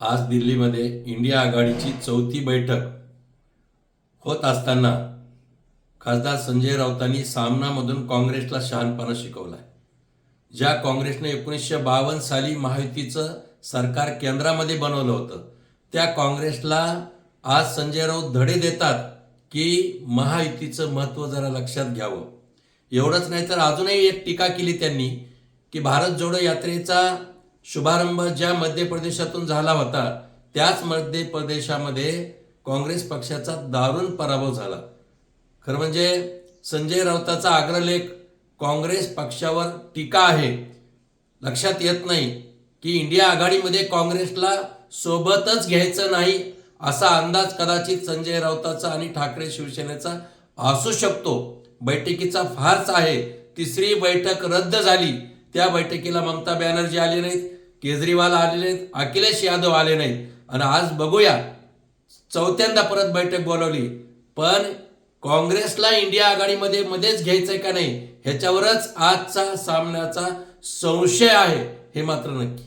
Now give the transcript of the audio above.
आज दिल्लीमध्ये इंडिया आघाडीची चौथी बैठक होत असताना खासदार संजय राऊतांनी सामनामधून काँग्रेसला शहाणपणा शिकवला आहे ज्या काँग्रेसने एकोणीसशे बावन्न साली महायुतीचं सरकार केंद्रामध्ये बनवलं होतं त्या काँग्रेसला आज संजय राऊत धडे देतात की महायुतीचं महत्त्व जरा लक्षात घ्यावं. एवढंच नाही तर अजूनही एक टीका केली त्यांनी की भारत जोडो यात्रेचा शुभारंभ ज्या मध्य प्रदेशातून झाला होता त्याच मध्य प्रदेशामध्ये काँग्रेस पक्षाचा दारुण पराभव झाला. खरं म्हणजे संजय राऊताचा अग्रलेख काँग्रेस पक्षावर टीका आहे. लक्षात येत नाही की इंडिया आघाडीमध्ये काँग्रेसला सोबतच घ्यायचं नाही असा अंदाज कदाचित संजय राऊताचा आणि ठाकरे शिवसेनेचा असू शकतो. बैठकीचा फारच आहे. तिसरी बैठक रद्द झाली. त्या बैठकीला ममता बॅनर्जी आली नाहीत. केजरीवाल आले नाहीत अखिलेश यादव आले नाहीत. आणि आज बघूया चौथ्यांदा परत बैठक बोलवली. पण काँग्रेसला इंडिया आघाडीमध्ये मध्येच घ्यायचंय का नाही ह्याच्यावरच आजचा सामन्याचा संशय आहे हे मात्र नक्की.